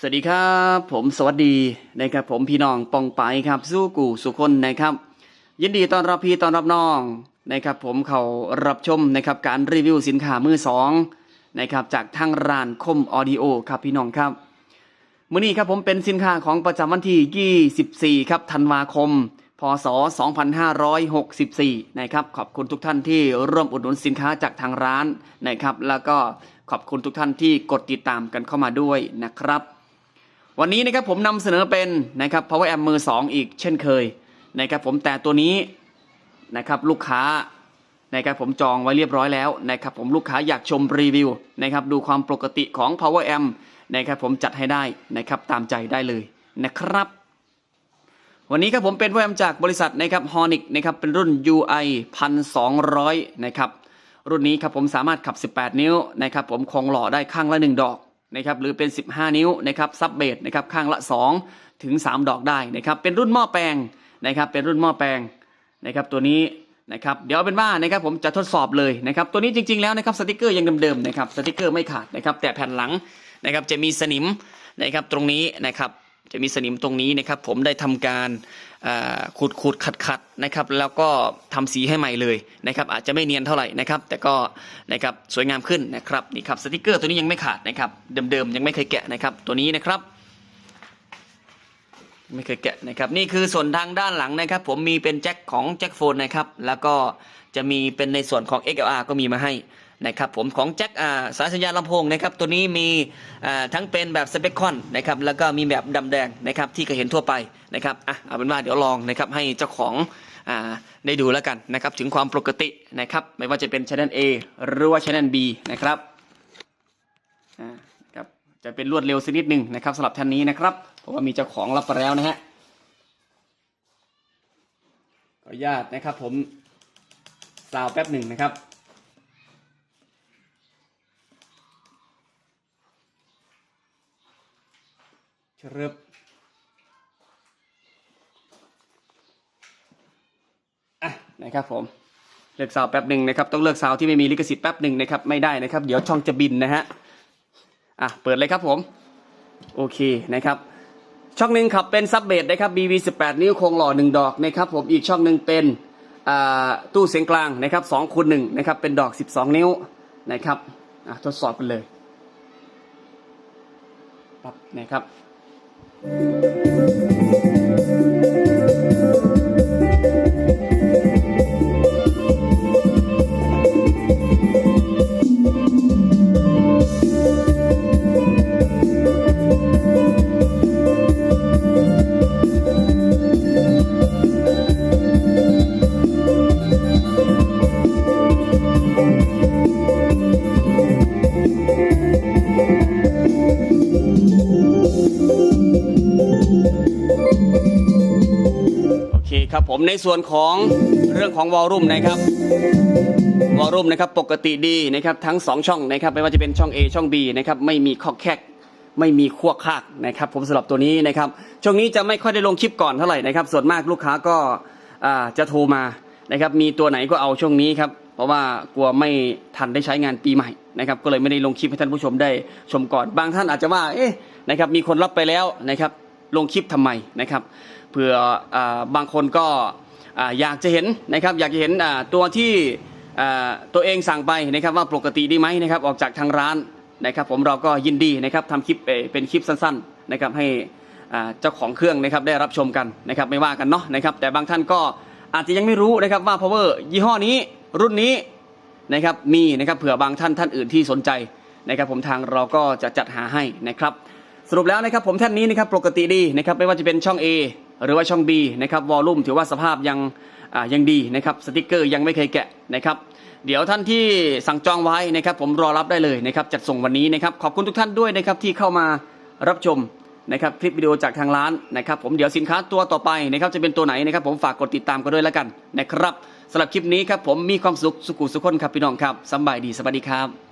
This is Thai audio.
สวัสดีครับ ผมสวัสดีนะครับผมพี่น้องปองไปครับสู้กูสุคนนะครับ ยินดีต้อนรับพี่ต้อนรับน้องนะครับ ผมเขารับชมนะครับการรีวิวสินค้ามือสองนะครับจากทางร้านคมออดิโอครับพี่น้องครับมื้อนี้ครับผมเป็นสินค้าของประจำวันที่ 24 ครับธันวาคม พศ 2564 นะครับขอบคุณทุกท่านที่ร่วมอุดหนุนสินค้าจากทางร้านนะครับ แล้วก็ขอบคุณทุกท่านที่กดติดตามกันเข้ามาด้วยนะครับ วันนี้นะครับผมนำเสนอเป็นนะครับ power amp มือ 2 อีกเช่นเคยนะครับผมแต่ตัวนี้นะครับลูกค้านะครับผมจองไว้เรียบร้อยแล้วนะครับผมลูกค้าอยากชมรีวิวนะครับดูความปกติของ power amp นะครับผมจัดให้ได้นะครับตามใจได้เลยนะครับ วันนี้ครับผมเป็น power amp จากบริษัทนะครับ Honic นะครับเป็นรุ่น UI 1200 นะครับรุ่นนี้ครับผมสามารถขับ 18 นิ้วนะครับผมคงหล่อได้ข้างละ 1 ดอก นะครับหรือเป็น 15 นิ้วนะครับซับเบสนะครับข้างละ 2 ถึง 3 ดอกได้นะครับเป็นรุ่นหม้อแปลงนะครับเป็นรุ่นหม้อแปลงนะครับตัวนี้นะครับเดี๋ยวเอาเป็นว่านะครับผมจะทดสอบเลยนะครับตัวนี้จริงๆแล้วนะครับสติกเกอร์ยังเดิมๆนะครับสติกเกอร์ไม่ขาดนะครับแต่แผ่นหลังนะครับจะมีสนิมนะครับตรงนี้นะครับ จะมีสนิมตรงนี้นะครับ ผมได้ทำการขูดขูดขัดขัดนะครับ แล้วก็ทำสีให้ใหม่เลยนะครับ อาจจะไม่เนียนเท่าไหร่นะครับ แต่ก็นะครับสวยงามขึ้นนะครับนี่ครับสติกเกอร์ตัวนี้ยังไม่ขาดนะครับเดิมๆยังไม่เคยแกะนะครับ ตัวนี้นะครับไม่เคยแกะนะครับนี่คือส่วนทางด้านหลังนะครับ ผมมีเป็นแจ็คของแจ็คโฟนนะครับ แล้วก็จะมีเป็นในส่วนของ XLR ก็มีมาให้ นะครับผมของแจ็คอ่าสายสัญญาณลำโพงนะครับตัวนี้มีทั้งเป็นแบบสเปคคอนนะครับแล้วก็มีแบบดำแดงนะครับที่เคยเห็นทั่วไปนะครับอะเอาเป็นว่าเดี๋ยวลองนะครับให้เจ้าของอได้ดูแล้วกันนะครับถึงความปกตินะครับไม่ว่าจะเป็น Channel A หรือว่า Channel B นะครับครับจะเป็นรวดเร็วสักนิดหนึ่งนะครับสำหรับท่านนี้นะครับเพราะว่ามีเจ้าของรับไปแล้วนะฮะขออนุญาตนะครับผมซาวแป๊บหนึ่งนะครับ เชิบอะนะครับผมเลือกซาวแป๊บหนึ่งนะครับต้องเลือกซาวที่ไม่มีลิขสิทธิ์แป๊บหนึ่งนะครับไม่ได้นะครับ เดี๋ยวช่องจะบินนะฮะอะเปิดเลยครับผมโอเคนะครับ ช่องหนึ่งขับเป็นซับเบสนะครับ BB 18 นิ้วโครงหล่อ 1 ดอกนะครับผมอีกช่องหนึ่งเป็นตู้เสียงกลางนะครับ2คูณ1นะครับเป็นดอก 12 นิ้วนะครับอะทดสอบกันเลยปั๊บนะครับ โอ ครับผมในส่วนของเรื่องของวอลลุ่มนะครับวอลลุ่มนะครับปกติดีนะครับทั้ง 2 ช่องนะครับไม่ว่าจะเป็นช่อง A ช่อง B นะครับไม่มีคอแคกไม่มีขั้วคากนะครับผมสำหรับตัวนี้นะครับช่วงนี้จะไม่ค่อยได้ลงคลิปก่อนเท่าไหร่นะครับส่วนมากลูกค้าก็าจะโทรมานะครับมีตัวไหนก็เอาช่วงนี้ครับเพราะว่ากลัวไม่ทันได้ใช้งานปีใหม่นะครับก็เลยไม่ได้ลงคลิปให้ท่านผู้ชมได้ชมก่อนบางท่านอาจจะว่าเอ๊ะนะครับมีคนรับไปแล้วนะครับลงคลิปทำไมนะครับ เผื่อบางคนก็อยากจะเห็นนะครับอยากจะเห็นตัวที่ตัวเองสั่งไปนะครับว่าปกติดีไหมนะครับออกจากทางร้านนะครับ ผมเราก็ยินดีนะครับทำคลิปเป็นคลิปสั้นๆนะครับให้เจ้าของเครื่องนะครับได้รับชมกันนะครับไม่ว่ากันเนาะนะครับแต่บางท่านก็อาจจะยังไม่รู้นะครับว่า power ยี่ห้อนี้รุ่นนี้นะครับมีนะครับเผื่อบางท่านท่านอื่นที่สนใจนะครับผมทางเราก็จะจัดหาให้นะครับ สรุปแล้วนะครับผมท่านนี้นะครับปกติดีนะครับไม่ว่าจะเป็นช่อง A หรือว่าช่อง B นะครับวอลลุ่มถือว่าสภาพยังยังดีนะครับสติกเกอร์ยังไม่เคยแกะนะครับเดี๋ยวท่านที่สั่งจองไว้นะครับผมรอรับได้เลยนะครับจัดส่งวันนี้นะครับขอบคุณทุกท่านด้วยนะครับที่เข้ามารับชมนะครับคลิปวิดีโอจากทางร้านนะครับผมเดี๋ยวสินค้าตัวต่อไปนะครับจะเป็นตัวไหนนะครับผมฝากกดติดตามกันด้วยแล้วกันนะครับสำหรับคลิปนี้ครับผมมีความสุขสุขุสุขคนครับพี่น้องครับสบายดีสวัสดีครับ